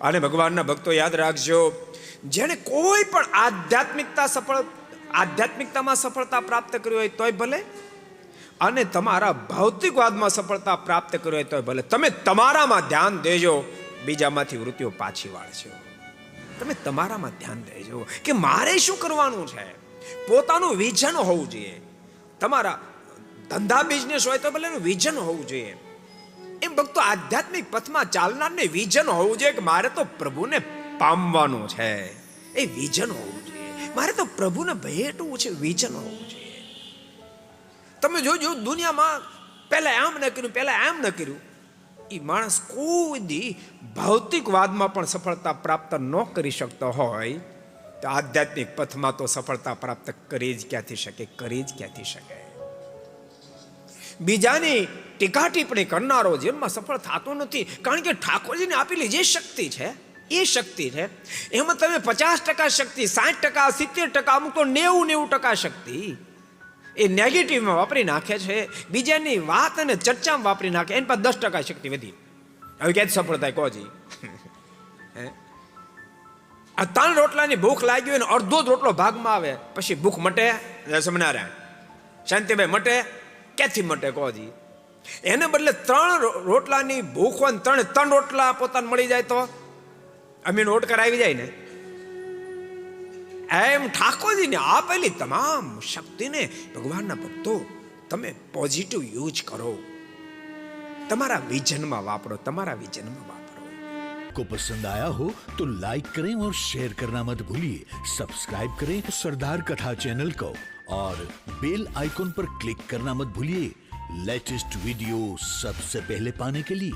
અને ભગવાનના ભક્તો યાદ રાખજો જેને કોઈ પણ આધ્યાત્મિકતા સફળ, આધ્યાત્મિકતામાં સફળતા પ્રાપ્ત કરી હોય તોય ભલે, અને તમારા ભૌતિકવાદમાં સફળતા પ્રાપ્ત કરી હોય તોય ભલે. તમે તમારામાં ધ્યાન દેજો, બીજામાંથી વૃત્તિઓ પાછી વાળશો તમે તમારામાં ધ્યાન દેજો કે મારે શું કરવાનું છે? પોતાનું વિઝન હોવું જોઈએ. તમારા ધંધા બિઝનેસ હોય તો ભલે એનું વિઝન હોવું જોઈએ. એમ ભક્તો આધ્યાત્મિક પથમાં ચાલનારને વિઝન હોવું જોઈએ કે મારે તો પ્રભુને પામવાનું છે. એ વિઝન હોવું જોઈએ. મારે તો પ્રભુને ભેટવું છે વિઝન હોવું જોઈએ. તમે જોજો, દુનિયામાં પહેલા આમ ન કર્યું, પહેલા આમ ન કર્યું. એ માણસ કોઈ દી ભૌતિકવાદમાં પણ સફળતા પ્રાપ્ત ન કરી શકતો હોય. તો આધ્યાત્મિક પથમાં તો સફળતા પ્રાપ્ત કરી જ ક્યાંથી શકે, કરી જ ક્યાંથી શકે? બીજાની ટીકા ટિપ્પણી કરનારો જીવનમાં સફળ થતો નથી. કારણ કે ઠાકોરજીને આપેલી જે શક્તિ છે, એ શક્તિ છે, એમાં તમે પચાસ ટકા શક્તિ, સાઠ ટકા, સિત્તેર ટકા, અમુક તો નેવું નેવું ટકા શક્તિ એ નેગેટિવમાં વાપરી નાખે છે. બીજાની વાત અને ચર્ચામાં વાપરી નાખે, એની પાસે દસ ટકા શક્તિ વધી. હવે ક્યાંથી સફળતા કોજી? આ ત્રણ રોટલાની ભૂખ લાગી હોય અડધો જ રોટલો ભાગમાં આવે, પછી ભૂખ મટે સમનારાયણ શાંતિભાઈ મટે ક્યાંથી મટે કોજી એને બદલે ત્રણ રો- રોટલાની ભૂખ હોય ને ત્રણ ત્રણ રોટલા પોતાને મળી જાય તો અમીન ઓટકર આવી જાય ને એમ ઠાકોરજીને આપેલી તમામ શક્તિને ભગવાનના ભક્તો તમે પોઝિટિવ યુઝ કરો તમારા વિઝનમાં વાપરો તમારા વિઝનમાં વાપરો को पसंद आया हो तो लाइक करें और शेयर करना मत भूलिए सब्सक्राइब करें सरदार कथा चैनल को और बेल आइकॉन पर क्लिक करना मत भूलिए लेटेस्ट वीडियो सबसे पहले पाने के लिए